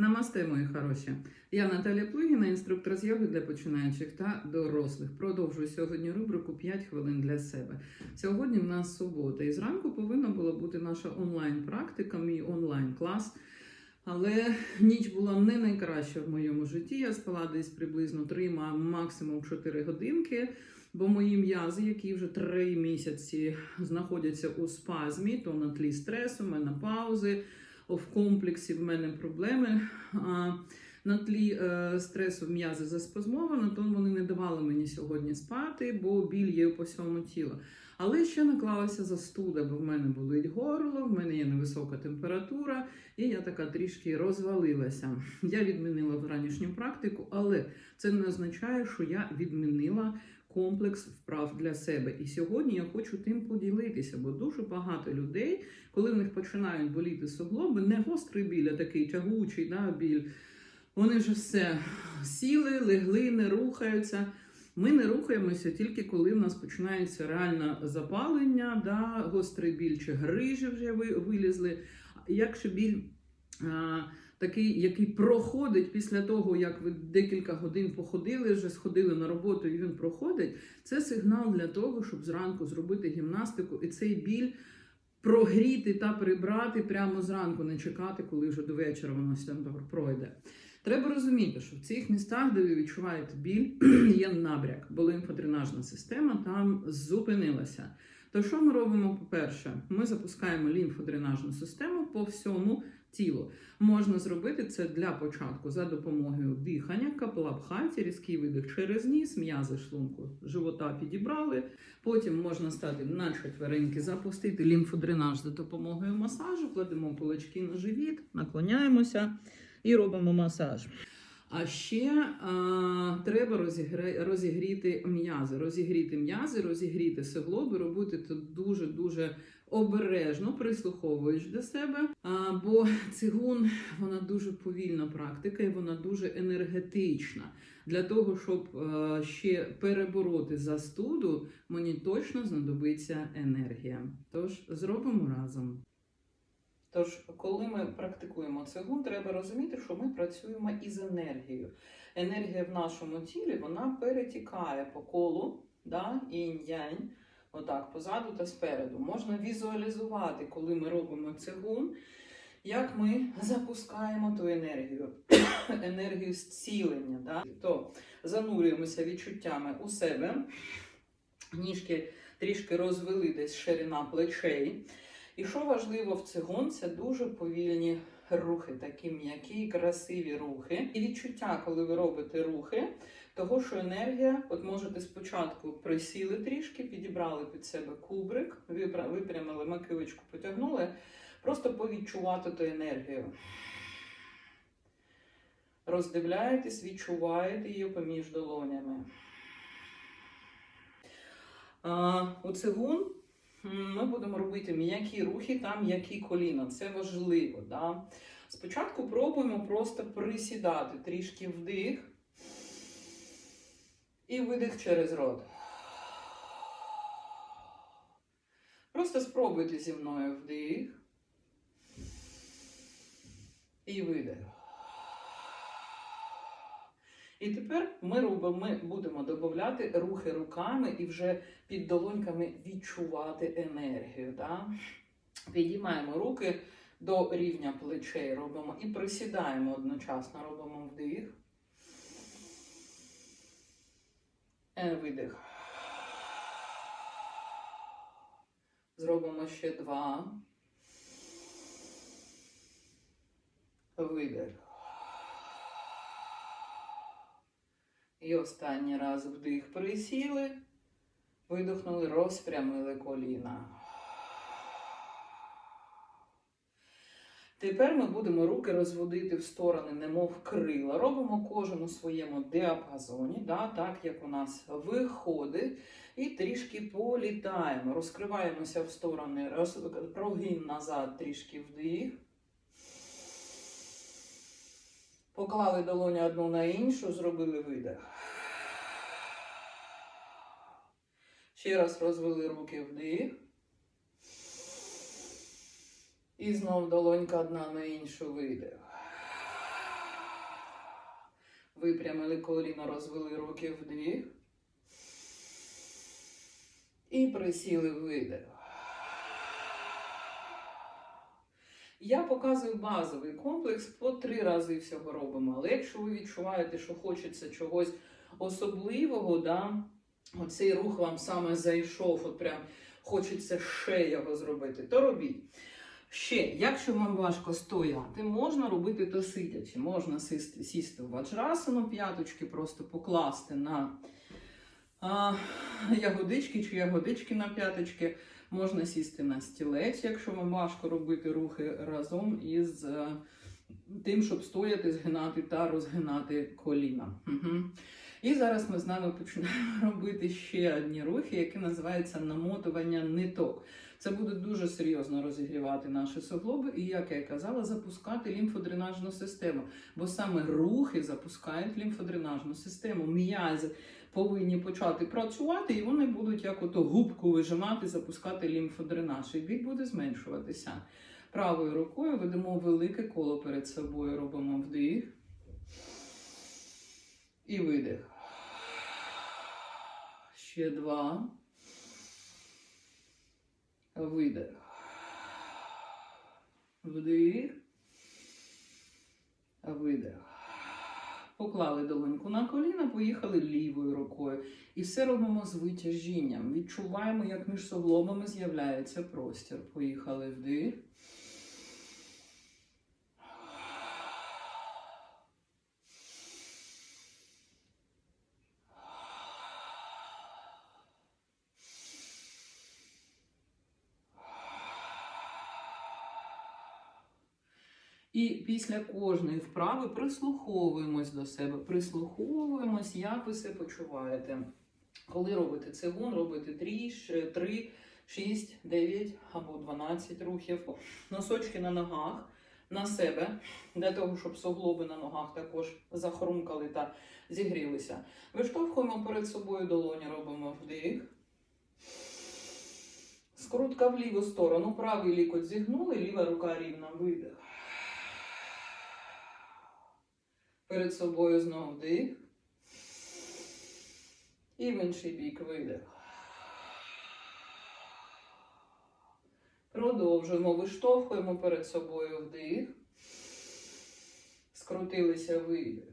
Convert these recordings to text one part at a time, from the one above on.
Намасте, мої хороші. Я Наталя Плугіна, інструктор з йоги для починаючих та дорослих. Продовжую сьогодні рубрику 5 хвилин для себе. Сьогодні в нас субота, і зранку повинна була бути наша онлайн-практика, мій онлайн-клас. Але ніч була не найкраща в моєму житті. Я спала десь приблизно 3, максимум 4 годинки. Бо мої м'язи, які вже 3 місяці знаходяться у спазмі, то на тлі стресу, менопаузи, в комплексі в мене проблеми. На тлі е, стресу м'язи заспазмовано, то вони не давали мені сьогодні спати, бо біль є по всьому тілу. Але ще наклалася застуда, бо в мене болить горло, в мене є невисока температура, і я така трішки розвалилася. Я відмінила вранішню практику, але це не означає, що я відмінила комплекс вправ для себе. І сьогодні я хочу тим поділитися, бо дуже багато людей, коли в них починають боліти суглоби, не гострий біль, а такий тягучий да, біль. Вони вже все сіли, легли, не рухаються. Ми не рухаємося тільки коли в нас починається реальне запалення, да, гострий біль чи грижі вже вилізли. Якщо біль такий, який проходить після того, як ви декілька годин походили, вже сходили на роботу і він проходить, це сигнал для того, щоб зранку зробити гімнастику і цей біль прогріти та прибрати прямо зранку, не чекати, коли вже до вечора воно все пройде. Треба розуміти, що в цих містах, де ви відчуваєте біль, є набряк, бо лімфодренажна система там зупинилася. То що ми робимо? По-перше, ми запускаємо лімфодренажну систему по всьому тілу. Можна зробити це для початку за допомогою дихання, капелабхаті, різкий видих через ніс, м'язи шлунку живота підібрали. Потім можна стати на четвереньки, запустити лімфодренаж за допомогою масажу, кладемо кулачки на живіт, наклоняємося і робимо масаж. А ще а, треба розігра... розігріти м'язи, розігріти м'язи, розігріти суглоби, робити це дуже дуже обережно, прислуховуєш до себе. А, бо цигун вона дуже повільна практика і вона дуже енергетична. Для того, щоб а, ще перебороти застуду, мені точно знадобиться енергія. Тож зробимо разом. Тож, коли ми практикуємо цигун, треба розуміти, що ми працюємо із енергією. Енергія в нашому тілі вона перетікає по колу, да, інь-янь, отак, позаду та спереду. Можна візуалізувати, коли ми робимо цигун, як ми запускаємо ту енергію, енергію зцілення. Да? То занурюємося відчуттями у себе, ніжки трішки розвели десь ширина плечей. І що важливо в цигун, це дуже повільні рухи, такі м'які, красиві рухи. І відчуття, коли ви робите рухи, того, що енергія, от можете спочатку присіли трішки, підібрали під себе кубрик, випрямили маківочку, потягнули, просто повідчувати ту енергію. Роздивляєтесь, відчуваєте її поміж долонями. А, у цигун будемо робити м'які рухи та м'які коліна. Це важливо. Да? Спочатку пробуємо просто присідати трішки вдих і видих через рот. Просто спробуйте зі мною вдих і видих. І тепер ми робимо, ми будемо додати рухи руками і вже під долоньками відчувати енергію. Да? Підіймаємо руки до рівня плечей, робимо і присідаємо одночасно, робимо вдих. Е, Видих. Зробимо ще два. Видих. І останній раз вдих присіли, видихнули, розпрямили коліна. Тепер ми будемо руки розводити в сторони, немов крила. Робимо кожен у своєму діапазоні, да, так як у нас виходить. І трішки політаємо. Розкриваємося в сторони, прогін назад, трішки вдих. Поклали долоні одну на іншу, зробили видих. Ще раз розвели руки вдих. І знов долонька одна на іншу видих. Випрямили коліно, розвели руки вдих. І присіли видих. Я показую базовий комплекс, по три рази всього робимо. Але якщо ви відчуваєте, що хочеться чогось особливого, да, оцей рух вам саме зайшов, от прям хочеться ще його зробити, то робіть. Ще, якщо вам важко стояти, можна робити то сидячи. Можна сісти, сісти в ваджрасану, п'яточки просто покласти на а, ягодички чи ягодички на п'яточки. Можна сісти на стілець, якщо вам важко робити рухи разом із е, тим, щоб стояти, згинати та розгинати коліна. Угу. І зараз ми з нами починаємо робити ще одні рухи, які називаються намотування ниток. Це буде дуже серйозно розігрівати наші суглоби і, як я казала, запускати лімфодренажну систему. Бо саме рухи запускають лімфодренажну систему. М'язи повинні почати працювати, і вони будуть як ото губку вижимати, запускати лімфодренаж. І біль буде зменшуватися. Правою рукою ведемо велике коло перед собою, робимо вдих і видих. Ще два. Видих. Вдих. Видих. Поклали долоньку на коліна, поїхали лівою рукою. І все робимо з витяжінням. Відчуваємо, як між суглобами з'являється простір. Поїхали вдих. І після кожної вправи прислуховуємось до себе, прислуховуємось, як ви себе почуваєте. Коли робите цигун, робите 3, 3, 6, 9 або 12 рухів. Носочки на ногах на себе, для того, щоб суглоби на ногах також захрумкали та зігрілися. Виштовхуємо перед собою долоні, робимо вдих. Скрутка в ліву сторону, правий лікоть зігнули, ліва рука рівна, видих. Перед собою знову вдих. І в інший бік видих. Продовжуємо, виштовхуємо перед собою вдих. Скрутилися видих.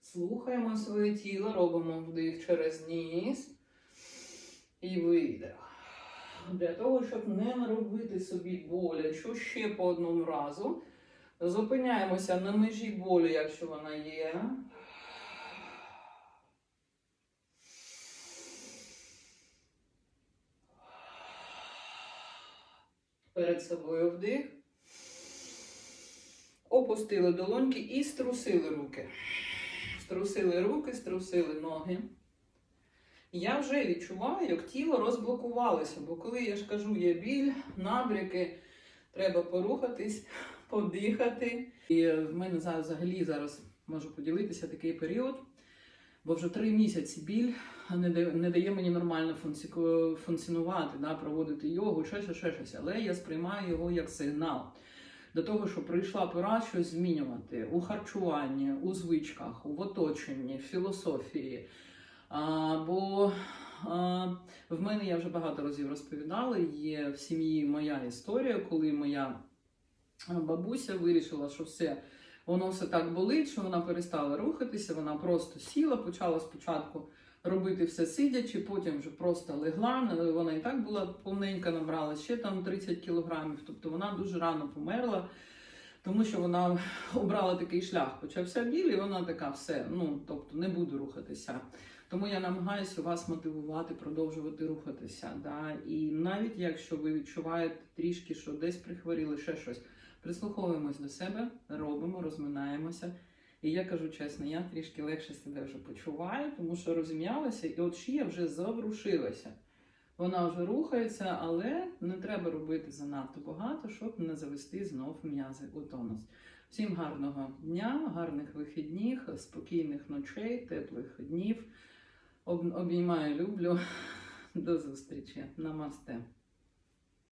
Слухаємо своє тіло, робимо вдих через ніс і видих. Для того, щоб не наробити собі болячу ще по одному разу. Зупиняємося на межі болю, якщо вона є. Перед собою вдих. Опустили долоньки і струсили руки. Струсили руки, струсили ноги. Я вже відчуваю, як тіло розблокувалося, бо коли я ж кажу, є біль, набряки, треба порухатись подихати. І в мене взагалі зараз можу поділитися такий період, бо вже три місяці біль не дає, мені нормально функці... функціонувати, да, проводити йогу, ще щось, щось. Але я сприймаю його як сигнал. До того, що прийшла пора щось змінювати у харчуванні, у звичках, в оточенні, в філософії. А, бо а, в мене я вже багато разів розповідала, є в сім'ї моя історія, коли моя бабуся вирішила, що все, воно все так болить, що вона перестала рухатися, вона просто сіла, почала спочатку робити все сидячи, потім вже просто легла. Вона і так була повненька, набрала ще там 30 кілограмів. Тобто вона дуже рано померла, тому що вона обрала такий шлях. Почався біль, і вона така, все, ну тобто не буду рухатися. Тому я намагаюся вас мотивувати, продовжувати рухатися. Да? І навіть якщо ви відчуваєте трішки, що десь прихворіли ще щось. Прислуховуємось до себе, робимо, розминаємося. І я кажу чесно, я трішки легше себе вже почуваю, тому що розім'ялася, і от шия вже заврушилася. Вона вже рухається, але не треба робити занадто багато, щоб не завести знов м'язи у тонус. Всім гарного дня, гарних вихідних, спокійних ночей, теплих днів. Обіймаю, люблю. До зустрічі. Намасте.